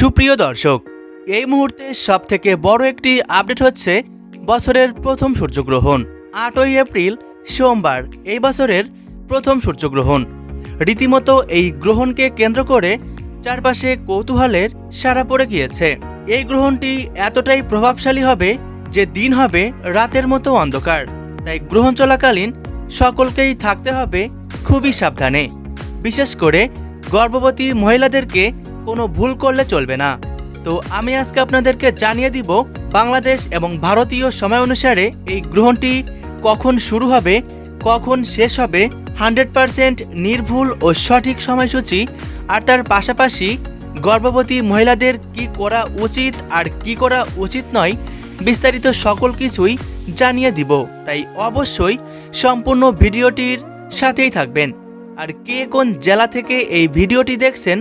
সুপ্রিয় দর্শক, এই মুহূর্তে সব থেকে বড় একটি আপডেট হচ্ছে বছরের প্রথম সূর্যগ্রহণ, আটই এপ্রিল, সোমবার, এই বছরের প্রথম সূর্যগ্রহণ। রীতিমতো এই গ্রহণকে কেন্দ্র করে চারপাশে কৌতূহলের সারা পড়ে গিয়েছে। এই গ্রহণটি এতটাই প্রভাবশালী হবে যে দিন হবে রাতের মতো অন্ধকার। তাই গ্রহণ চলাকালীন সকলকেই থাকতে হবে খুবই সাবধানে। বিশেষ করে গর্ভবতী মহিলাদেরকে কোনো ভুল করলে চলবে না। তো আমি আজকে আপনাদেরকে জানিয়ে দিব বাংলাদেশ এবং ভারতীয় সময় অনুসারে এই গ্রহণটি কখন শুরু হবে, কখন শেষ হবে, হান্ড্রেড পারসেন্ট নির্ভুল ও সঠিক সময়সূচি, আর তার পাশাপাশি গর্ভবতী মহিলাদের কি করা উচিত আর কি করা উচিত নয়, বিস্তারিত সকল কিছুই জানিয়ে দিব। তাই অবশ্যই সম্পূর্ণ ভিডিওটির সাথেই থাকবেন। আর কে কোন জেলা থেকে এই ভিডিওটি দেখছেন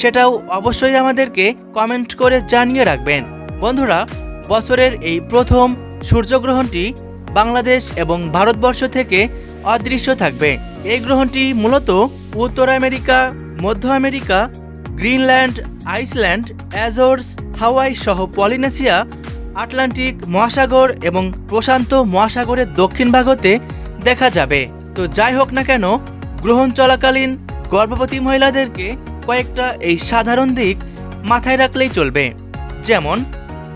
সেটাও অবশ্যই আমাদেরকে কমেন্ট করে জানিয়ে রাখবেন। বন্ধুরা, বছরের এই প্রথম সূর্যগ্রহণটি বাংলাদেশ এবং ভারতবর্ষ থেকে অদৃশ্য থাকবে। এই গ্রহণটি মূলত উত্তর আমেরিকা, মধ্য America, Greenland, Iceland, Azores, Hawaii সহ পলিনেশিয়া, আটলান্টিক মহাসাগর এবং প্রশান্ত মহাসাগরের দক্ষিণ ভাগতে দেখা যাবে। তো যাই হোক না কেন গ্রহণ চলাকালীন গর্ভবতী মহিলাদেরকে কয়েকটা এই সাধারণ দিক মাথায় রাখলেই চলবে। যেমন,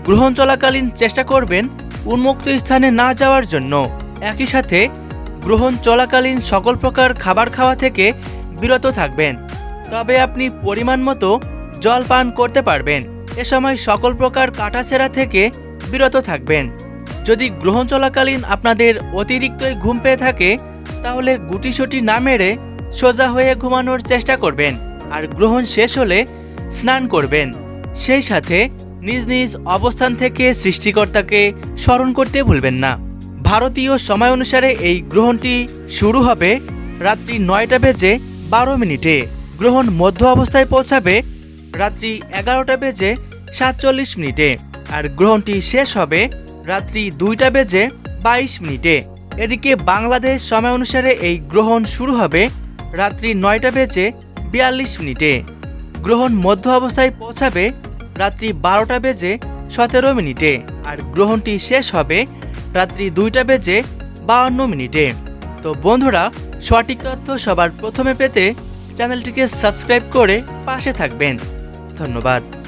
গ্রহণ চলাকালীন চেষ্টা করবেন উন্মুক্ত স্থানে না যাওয়ার জন্য। একই সাথে, গ্রহণ চলাকালীন সকল প্রকার খাবার খাওয়া থেকে বিরত থাকবেন। তবে আপনি পরিমাণ মতো জল পান করতে পারবেন। এ সময় সকল প্রকার কাটাছেঁড়া থেকে বিরত থাকবেন। যদি গ্রহণ চলাকালীন আপনাদের অতিরিক্তই ঘুম পেয়ে থাকে তাহলে গুটিসুটি না মেরে সোজা হয়ে ঘুমানোর চেষ্টা করবেন আর গ্রহণ শেষ হলে স্নান করবেন। সেই সাথে নিজ নিজ অবস্থান থেকে সৃষ্টিকর্তাকে স্মরণ করতে ভুলবেন না। ভারতীয় সময় অনুসারে এই গ্রহণটি শুরু হবে রাত্রি নয়টা বেজে বারো মিনিটে। গ্রহণ মধ্য অবস্থায় পৌঁছাবে রাত্রি এগারোটা বেজে সাতচল্লিশ মিনিটে। আর গ্রহণটি শেষ হবে রাত্রি দুইটা বেজে বাইশ মিনিটে। এদিকে বাংলাদেশ সময় অনুসারে এই গ্রহণ শুরু হবে রাত্রি নয়টা বেজে বিয়াল্লিশ মিনিটে। গ্রহণ মধ্য অবস্থায় পৌঁছাবে রাত্রি বারোটা বেজে সতেরো মিনিটে আর গ্রহণটি শেষ হবে রাত্রি দুইটা বেজে বাউন্ন মিনিটে। তো বন্ধুরা, সঠিক তথ্য সবার প্রথমে পেতে চ্যানেলটিকে সাবস্ক্রাইব করে পাশে থাকবেন। ধন্যবাদ।